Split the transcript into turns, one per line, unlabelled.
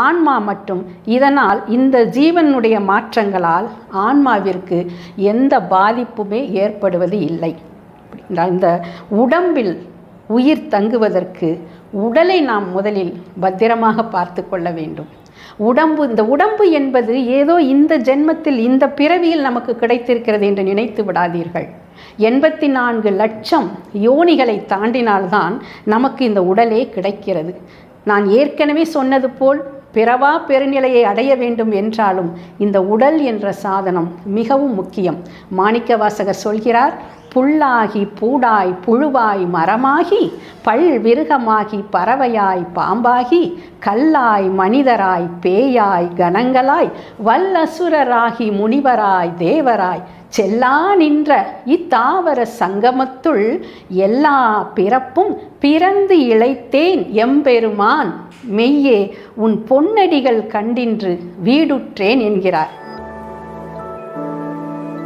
ஆன்மா மட்டும். இதனால் இந்த ஜீவனுடைய மாற்றங்களால் ஆன்மாவிற்கு எந்த பாதிப்புமே ஏற்படுவது இல்லை. இந்த உடம்பில் உயிர் தங்குவதற்கு உடலை நாம் முதலில் பத்திரமாக பார்த்து கொள்ள வேண்டும். உடம்பு இந்த உடம்பு என்பது ஏதோ இந்த ஜென்மத்தில் இந்த பிறவியில் நமக்கு கிடைத்திருக்கிறது என்று நினைத்து விடாதீர்கள். எண்பத்தி நான்கு லட்சம் யோனிகளை தாண்டினால்தான் நமக்கு இந்த உடலே கிடைக்கிறது. நான் ஏற்கனவே சொன்னது போல் பிறவா பெருநிலையை அடைய வேண்டும் என்றாலும் இந்த உடல் என்ற சாதனம் மிகவும் முக்கியம். மாணிக்கவாசகர் சொல்கிறார் புல்லாகி பூடாய் புழுவாய் மரமாகி பல் விருகமாகி பறவையாய் பாம்பாகி கல்லாய் மனிதராய் பேயாய் கணங்களாய் வல்லசுரராகி முனிவராய் தேவராய் செல்லா நின்ற இத்தாவர சங்கமத்துள் எல்லா பிறப்பும் பிறந்து இழைத்தேன் எம்பெருமான். மெய்யே உன் பொன்னடிகள் கண்டின்று வீடுற்றேன் என்கிறார்.